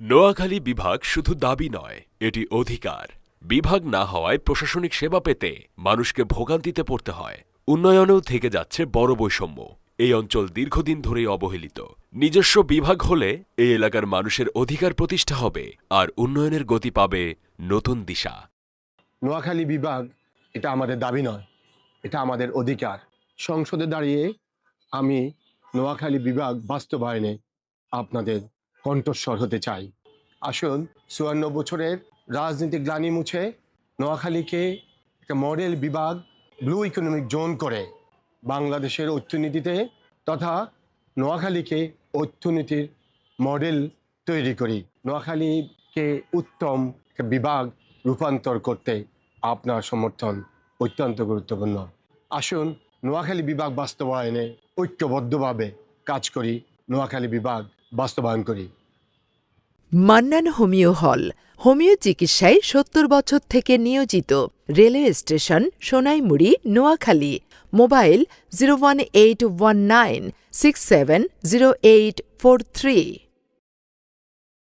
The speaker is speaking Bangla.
নোয়াখালী বিভাগ শুধু দাবি নয়, এটি অধিকার। বিভাগ না হওয়ায় প্রশাসনিক সেবা পেতে মানুষকে ভোগান্তিতে পড়তে হয়। উন্নয়নেও থেকে যাচ্ছে বড় বৈষম্য। এই অঞ্চল দীর্ঘদিন ধরেই অবহেলিত। নিজস্ব বিভাগ হলে এই এলাকার মানুষের অধিকার প্রতিষ্ঠা হবে আর উন্নয়নের গতি পাবে নতুন দিশা। নোয়াখালী বিভাগ, এটা আমাদের দাবি নয়, এটা আমাদের অধিকার। সংসদে দাঁড়িয়ে আমি নোয়াখালী বিভাগ বাস্তবায়নে আপনাদের কণ্ঠস্বর হতে চাই। আসুন চুয়ান্ন বছরের রাজনীতিক গ্লানি মুছে নোয়াখালীকে একটা মডেল বিভাগ ব্লু ইকোনমিক জোন করে বাংলাদেশের অর্থনীতিতে তথা নোয়াখালীকে অর্থনীতির মডেল তৈরি করি। নোয়াখালীকে উত্তম একটা বিভাগ রূপান্তর করতে আপনার সমর্থন অত্যন্ত গুরুত্বপূর্ণ। আসুন নোয়াখালী বিভাগ বাস্তবায়নে ঐক্যবদ্ধভাবে কাজ করি। নোয়াখালী বিভাগ বাস্তবায়ন করি। মান্নান হোমিও হল, হোমিও চিকিৎসায় সত্তর বছর থেকে নিয়োজিত। Railway station, Sonaimuri, Noakhali. Mobile zero one eight one nine six seven zero eight four three.